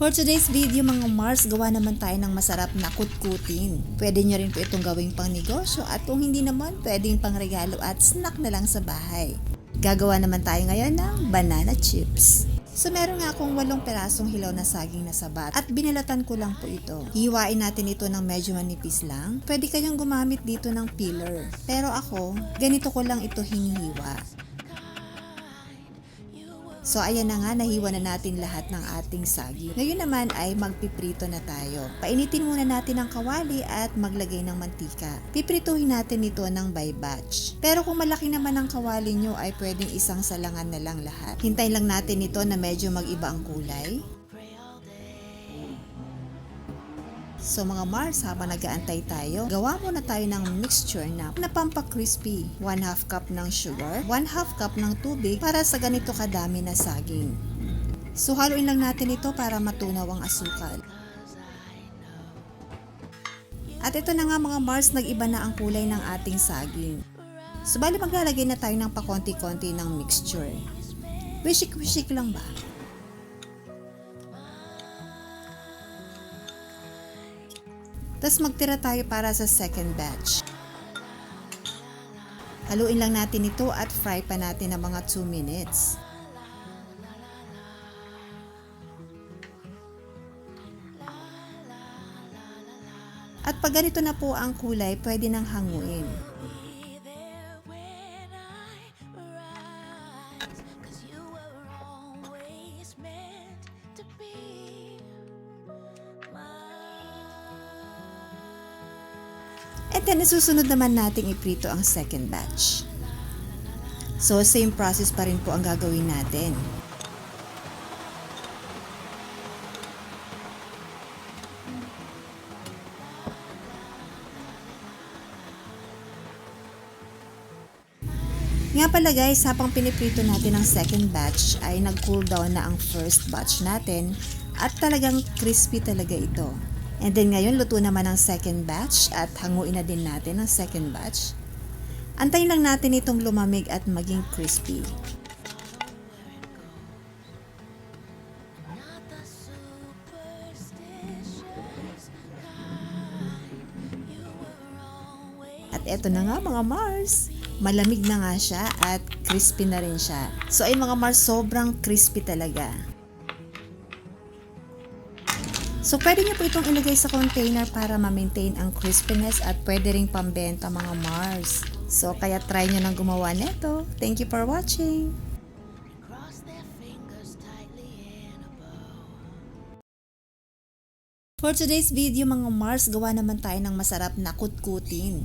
For today's video mga Mars, gawa naman tayo ng masarap na kutkutin. Pwede nyo rin po itong gawing pang negosyo at kung hindi naman, pwedeng pang regalo at snack na lang sa bahay. Gagawa naman tayo ngayon ng banana chips. So meron nga akong walong perasong hilaw na saging na sabat at binalatan ko lang po ito. Hiwain natin ito ng medyo manipis lang. Pwede kayong gumamit dito ng peeler. Pero ako, ganito ko lang ito hinihiwa. So ayan na nga, nahiwa na natin lahat ng ating saging. Ngayon naman ay magpiprito na tayo. Painitin muna natin ang kawali at maglagay ng mantika. Piprituhin natin ito ng by batch. Pero kung malaki naman ang kawali nyo ay pwedeng isang salangan na lang lahat. Hintayin lang natin ito na medyo mag-iba ang kulay. So mga Mars, habang nag-aantay tayo, gawa muna tayo ng mixture na napampa-crispy. 1 half cup ng sugar, 1 half cup ng tubig para sa ganito kadami na saging. So haluin lang natin ito para matunaw ang asukal. At ito na nga mga Mars, nag-iba na ang kulay ng ating saging. So bali maglalagay na tayo ng pakonti-konti ng mixture. Wishik-wishik lang ba? Tapos magtira tayo para sa second batch. Haluin lang natin ito at fry pa natin ng mga 2 minutes. At pag ganito na po ang kulay, pwede nang hanguin. And then, susunod naman nating iprito ang second batch. So, same process pa rin po ang gagawin natin. Nga pala guys, habang piniprito natin ang second batch ay nag-cool down na ang first batch natin at talagang crispy talaga ito. And then ngayon, luto naman ang second batch at hanguin na din natin ang second batch. Antayin lang natin itong lumamig at maging crispy. At eto na nga mga Mars. Malamig na nga siya at crispy na rin siya. So ay mga Mars, sobrang crispy talaga. So pwede niyo po itong ilagay sa container para ma-maintain ang crispiness at pwede ring pambenta mga Mars. So kaya try nyo nang gumawa nito. Thank you for watching! For today's video mga Mars, gawa naman tayo ng masarap na kutkutin.